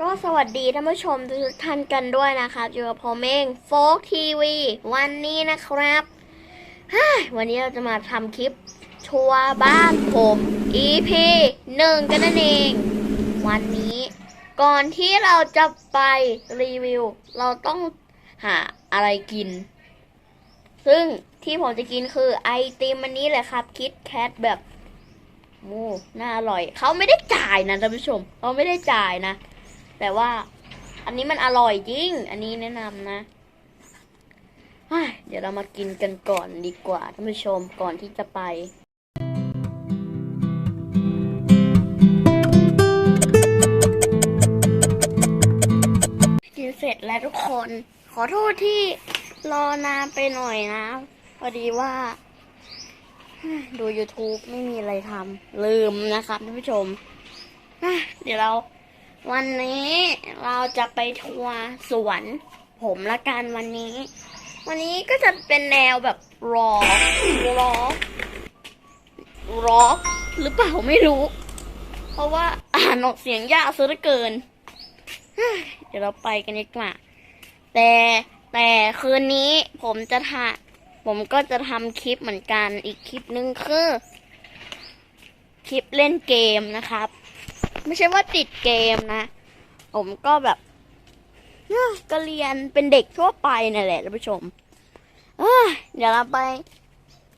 ก็สวัสดีท่านผู้ชมทุกท่านกันด้วยนะครับอยู่กับผมเองโฟกทีวีวันนี้นะครับฮ่าวันนี้เราจะมาทำคลิปทัวร์บ้านผม EP หนึ่งกันนั่นเอง วันนี้ก่อนที่เราจะไปรีวิว เราต้องหาอะไรกิน ซึ่งที่ผมจะกินคือไอติมอันนี้แหละครับ คิดแคทแบบโอ้น่าอร่อย เขาไม่ได้จ่ายนะท่านผู้ชมเขาไม่ได้จ่ายนะ แต่ว่า อันนี้มันอร่อยจริง อันนี้แนะนำนะเฮ้ยเดี๋ยวเรามากินกันก่อนดีกว่าท่านผู้ชมก่อนที่จะไปกินเสร็จแล้วทุกคน ขอโทษที่รอนานไปหน่อยนะ พอดีว่าเฮ้ยดู YouTube ไม่มีอะไรทำลืมนะครับท่านผู้ชมเฮ้ยเดี๋ยวเรา วันนี้เราจะไปทัวร์สวน ผมละกันวันนี้ วันนี้ก็จะเป็นแนวแบบร็อกร็อกร็อกหรือเปล่าไม่รู้ เพราะว่าอ่านออกเสียงยากซะเหลือเกิน เดี๋ยวเราไปกันดีกว่า แต่แต่คืนนี้ผมจะถ่ายผมก็จะทำคลิปเหมือนกันอีกคลิปนึงคือ คลิปเล่นเกมนะครับ ไม่ใช่ว่าติดเกมนะ ผมก็แบบเอ้อก็เรียนเป็นเด็กทั่วไปนั่นแหละท่านผู้ชมเอ้ยเดี๋ยวเราไป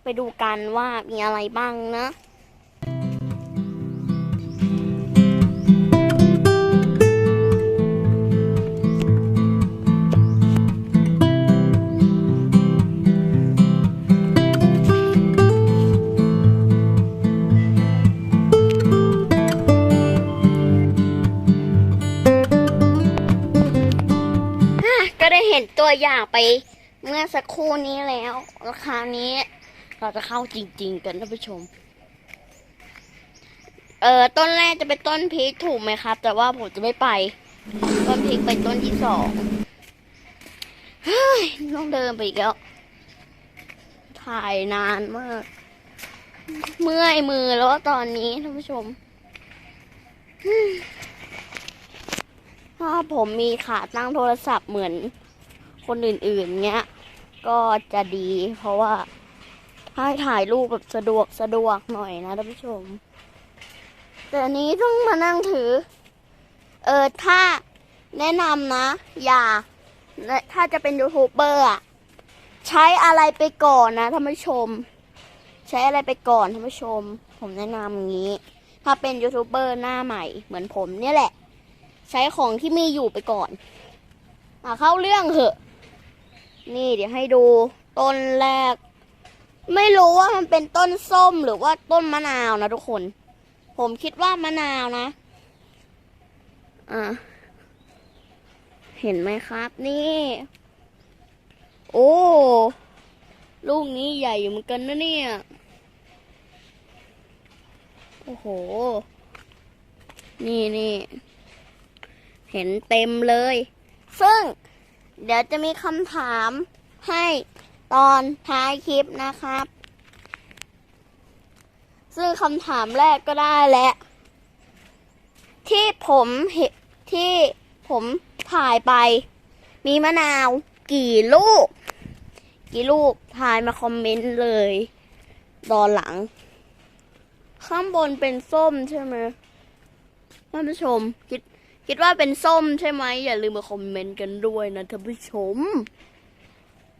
ไปดูกันว่ามีอะไรบ้างนะ ตัวอย่างไปเมื่อสักครู่นี้แล้วแล้วคานี้ เราจะเข้าจริง ๆ กันท่านผู้ชม เอ่อต้นแรกจะเป็นต้นพริกถูกไหมครับ แต่ว่าผมจะไม่ไป ต้นพริกเป็นต้นที่สองเฮ้ยต้องเดินไปอีกแล้ว ถ่ายนานมาก เมื่อยมือแล้วตอนนี้ท่านผู้ชมถ้าผมมีขาตั้งโทรศัพท์เหมือน คนอื่นๆเงี้ย ก็จะดี เพราะว่าให้ถ่ายรูปแบบสะดวกสะดวกหน่อยนะท่านผู้ชม แต่นี้ต้องมานั่งถือ เออถ้าแนะนำนะ อย่า ถ้าจะเป็นยูทูบเบอร์อะใช้อะไรไปก่อนนะท่านผู้ชม ใช้อะไรไปก่อนท่านผู้ชม ผมแนะนำอย่างนี้ ถ้าเป็นยูทูบเบอร์หน้าใหม่ เหมือนผมเนี่ยแหละ ใช้ของที่มีอยู่ไปก่อนมาเข้าเรื่องเหอะ นี่เดี๋ยวให้ดูต้นแรก ไม่รู้ว่ามันเป็นต้นส้มหรือว่าต้นมะนาวนะทุกคน ผมคิดว่ามะนาวนะ อ่า เห็นไหมครับนี่ โอ้ลูกนี้ใหญ่อยู่เหมือนกันนะเนี่ย โอ้โห นี่นี่ เห็นเต็มเลย ซึ่ง เดี๋ยวจะมีคำถามให้ตอนท้ายคลิปนะครับ ซึ่งคำถามแรกก็ได้แล้วที่ผมเห็นที่ผมถ่ายไป มีมะนาวกี่ลูก กี่ลูกถ่ายมาคอมเมนต์เลยตอนหลัง ข้างบนเป็นส้มใช่ไหมท่านผู้ชมคิด คิดว่าเป็นส้มใช่ไหมอย่าลืมมาคอมเมนต์กันด้วยนะท่านผู้ชม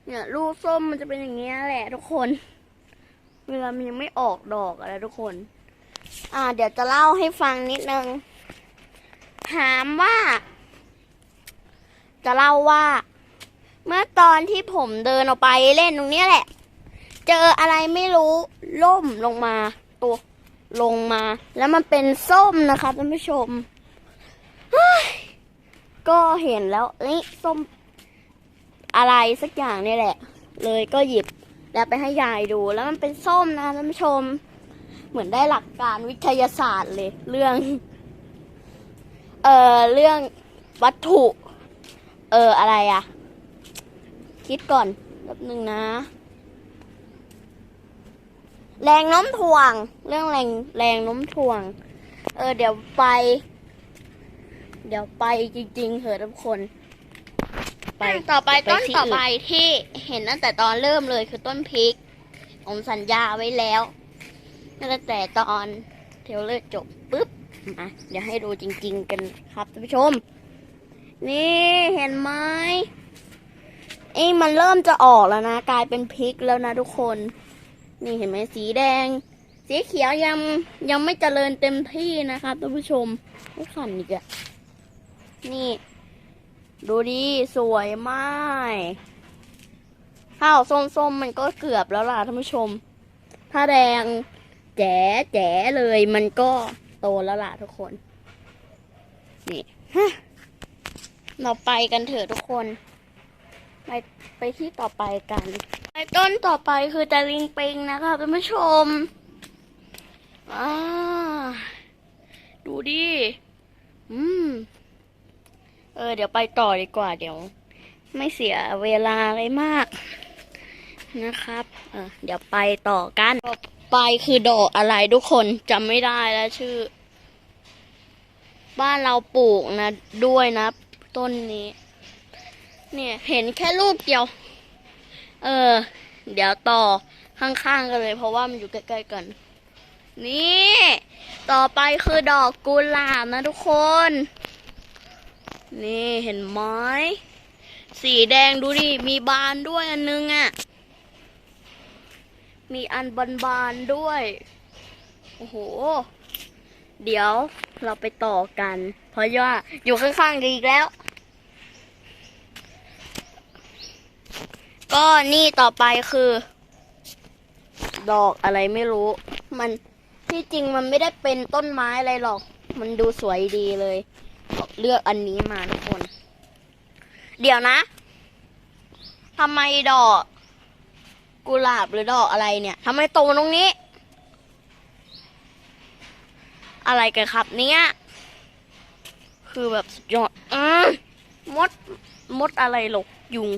เนี่ยลูกส้มมันจะเป็นอย่างเงี้ยแหละทุกคน เวลามันยังไม่ออกดอกอะไรทุกคน อ่า เดี๋ยวจะเล่าให้ฟังนิดนึง ถามว่า จะเล่าว่า เมื่อตอนที่ผมเดินออกไปเล่นตรงเนี้ยแหละ เจออะไรไม่รู้ล่มลงมา ตัวลงมา แล้วมันเป็นส้มนะคะท่านผู้ชม ก็เห็นแล้วนี่ส้มอะไรสักอย่างนี่แหละ เลยก็หยิบแล้วไปให้ยายดูแล้วมันเป็นส้มนะท่านผู้ชม เหมือนได้หลักการวิทยาศาสตร์เลย เรื่อง เอ่อเรื่องวัตถุ เอออะไรอะคิดก่อนแป๊บหนึ่งนะ แรงโน้มถ่วง เรื่องแรงแรงโน้มถ่วง เออเดี๋ยวไป เดี๋ยวไปจริง ๆเถอะทุกคน ไปต่อไปต้นที่ต่อไปนที่เห็นตั้งแต่ตอนเริ่มเลยคือต้นพริก ผมสัญญาไว้แล้วตั้งแต่ตอนเทรลเลอร์จบปุ๊บมาเดี๋ยวให้ดูจริง ๆ กันครับท่านผู้ชม นี่เห็นไหมเอ้ยมันเริ่มจะออกแล้วนะ กลายเป็นพริกแล้วนะทุกคน นี่เห็นไหมสีแดง สีเขียวยังยังไม่เจริญเต็มที่นะครับท่านผู้ชมไม่ขันอีกอะ นี่ ดูดิสวยมากข้าวส้มๆมันก็เกือบแล้วล่ะท่านผู้ชม ถ้าแดงแจ๋แจ๋เลยมันก็โตแล้วล่ะทุกคน นี่ฮะเราไปกันเถอะทุกคน ไปไปที่ต่อไปกันไปต้นต่อไปคือตะลิงปิงนะคะท่านผู้ชมอ่าดูดิ อืม เออ เดี๋ยวไปต่อดีกว่า เดี๋ยว ไม่เสียเวลาอะไรมาก นะครับ เออเดี๋ยวไปต่อกันต่อไปคือดอกอะไรทุกคนจำไม่ได้แล้วชื่อ บ้านเราปลูกนะ ด้วยนะ ต้นนี้ เนี่ยเห็นแค่ลูกเดียว เออ เดี๋ยวต่อข้างๆกันเลย เพราะว่ามันอยู่ใกล้ๆกัน นี่ ต่อไปคือดอกกุหลาบนะทุกคน นี่เห็นไหมสีแดงดูดิ มีบานด้วยอันนึงอะ่ะ มีอันบานบานๆด้วย โอ้โห เดี๋ยวเราไปต่อกัน เพราะว่าอยู่ข้างๆกันอีกแล้ว ก็นี่ต่อไปคือ ดอกอะไรไม่รู้ มันที่จริงมันไม่ได้เป็นต้นไม้อะไรหรอก มันดูสวยดีเลย เลือกอันนี้มาทุกคน เดี๋ยวนะทำไมดอกกุหลาบหรือดอกอะไรเนี่ยทำไมโตตรงนี้ อะไรกันครับเนี่ยคือแบบสุดยอดอืมมด มดอะไรหรอกยุง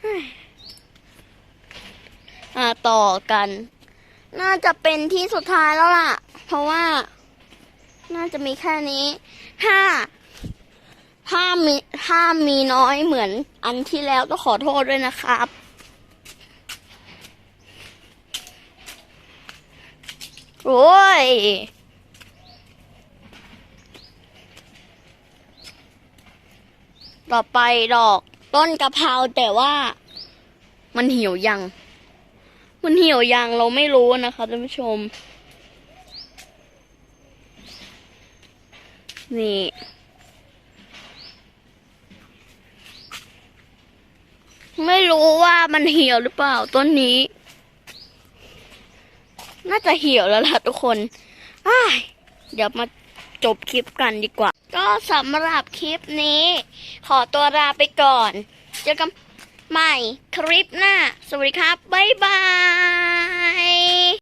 เฮ้ยอ่าต่อกัน น่าจะเป็นที่สุดท้ายแล้วล่ะ เพราะว่า น่าจะมีแค่นี้ถ้า ถ้ามีถ้ามีน้อยเหมือนอันที่แล้วต้องขอโทษด้วยนะครับโอ้ยต่อไปดอกต้นกะเพราแต่ว่า มันเหี่ยวยัง มันเหี่ยวยังเราไม่รู้นะคะท่านผู้ชม นี่ ไม่รู้ว่ามันเหี่ยวหรือเปล่าต้นนี้ น่าจะเหี่ยวแล้วล่ะทุกคนเดี๋ยวมาจบคลิปกันดีกว่า ก็สำหรับคลิปนี้ ขอตัวลาไปก่อน เจอกันใหม่คลิปหน้า สวัสดีครับ บ๊ายบาย